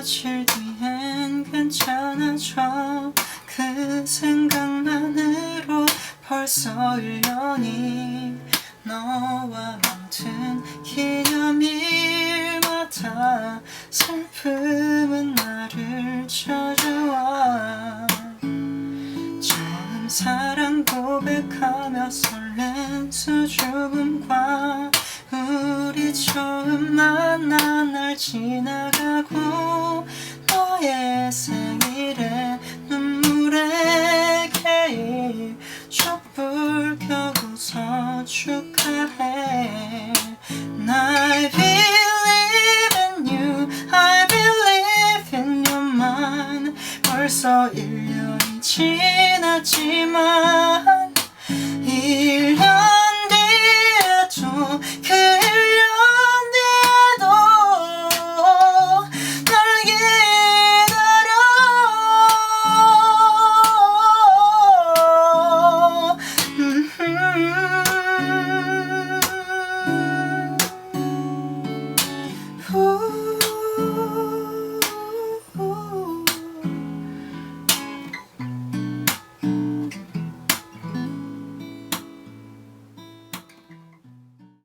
며칠 뒤엔 괜찮아져 그 생각만으로 벌써 1년이 너와 만든 기념일마다 슬픔은 나를 찾아와 처음 사랑 고백하며 설렌 수줍음과 우리 처음 만난 날 지나가고 촛불 켜고서 축하해 I believe in you I believe in your mind 벌써 1년이 지났지만